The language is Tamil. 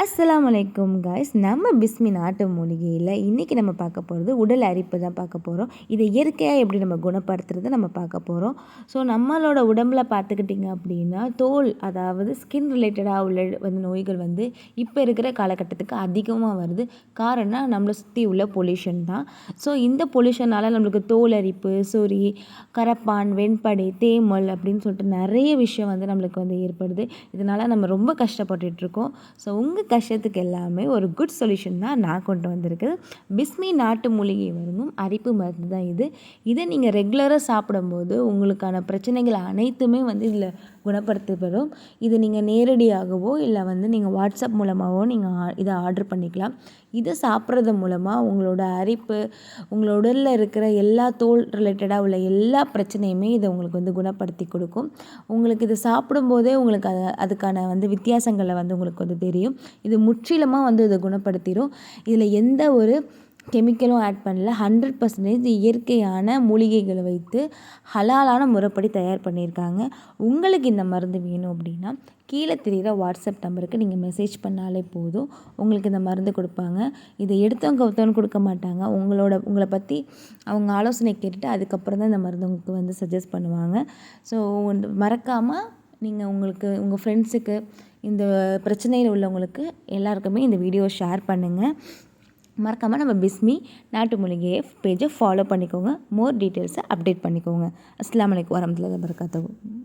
அஸ்லாம் வலைக்கம் காய்ஸ் நம்ம பிஸ்மி நாட்டு மூலிகையில் இன்றைக்கி நம்ம பார்க்க போகிறது உடல் அரிப்பு தான் பார்க்க போகிறோம் இதை இயற்கையாக எப்படி நம்ம குணப்படுத்துறது நம்ம பார்க்க போகிறோம் ஸோ நம்மளோட உடம்பில் பார்த்துக்கிட்டிங்க அப்படின்னா தோல் அதாவது ஸ்கின் ரிலேட்டடாக உள்ள வந்து நோய்கள் வந்து இப்போ இருக்கிற காலகட்டத்துக்கு அதிகமாக வருது. காரணம் நம்மளை சுற்றி உள்ள பொல்யூஷன் தான். ஸோ இந்த பொல்யூஷனால் நம்மளுக்கு தோல் அரிப்பு சொறி கரப்பான் வெண்படை தேமல் அப்படின்னு சொல்லிட்டு நிறைய விஷயம் வந்து நம்மளுக்கு வந்து ஏற்படுது. இதனால் நம்ம ரொம்ப கஷ்டப்பட்டுட்ருக்கோம் ஸோ உங்கள் கஷ்டத்துக்கு எல்லாமே ஒரு குட் சொல்யூஷன் தான் நான் கொண்டு வந்திருக்கேன் பிஸ்மி நாட்டு மூலிகை மருந்தும் அரிப்பு மருந்து தான் இது. இதை நீங்கள் ரெகுலராக சாப்பிடும்போது உங்களுக்கான பிரச்சனைகள் அனைத்துமே வந்து இதில் குணப்படுத்தப்படும். இது நீங்கள் நேரடியாகவோ இல்லை வந்து நீங்கள் வாட்ஸ்அப் மூலமாகவோ நீங்கள் இதை ஆர்டர் பண்ணிக்கலாம். இதை சாப்பிட்றது மூலமாக உங்களோட அரிப்பு உங்களோட உடலில் இருக்கிற எல்லா தோல் ரிலேட்டடாக உள்ள எல்லா பிரச்சனையுமே இதை உங்களுக்கு வந்து குணப்படுத்தி கொடுக்கும். உங்களுக்கு இதை சாப்பிடும்போதே உங்களுக்கு அது அதுக்கான வந்து வித்தியாசங்களை வந்து உங்களுக்கு வந்து தெரியும். இது முற்றிலுமாக வந்து இதை குணப்படுத்திடும் இதில் எந்த ஒரு கெமிக்கலும் ஆட் பண்ணல. ஹண்ட்ரட் பர்சன்டேஜ் இயற்கையான மூலிகைகளை வைத்து ஹலாலான முறைப்படி தயார் பண்ணியிருக்காங்க. உங்களுக்கு இந்த மருந்து வேணும் அப்படின்னா கீழே தெரிகிற வாட்ஸ்அப் நம்பருக்கு நீங்கள் மெசேஜ் பண்ணாலே போதும். உங்களுக்கு இந்த மருந்து கொடுப்பாங்க. இதை எடுத்தவங்க ஒருத்தவங்க கொடுக்க மாட்டாங்க. உங்களோட உங்களை பற்றி அவங்க ஆலோசனை கேட்டுட்டு அதுக்கப்புறம் தான் இந்த மருந்து உங்களுக்கு வந்து சஜஸ்ட் பண்ணுவாங்க. ஸோ மறக்காமல் நீங்கள் உங்களுக்கு உங்கள் ஃப்ரெண்ட்ஸுக்கு இந்த பிரச்சனையில் உள்ளவங்களுக்கு எல்லாருக்குமே இந்த வீடியோ ஷேர் பண்ணுங்கள் மறக்காமல் நம்ம பிஸ்மி நாட்டு மூலிகை பேஜை ஃபாலோ பண்ணிக்கோங்க. மோர் டீட்டெயில்ஸை அப்டேட் பண்ணிக்கோங்க. அஸ்லாம் வலைக்கம் வரமத்துல வரகாத்தவும்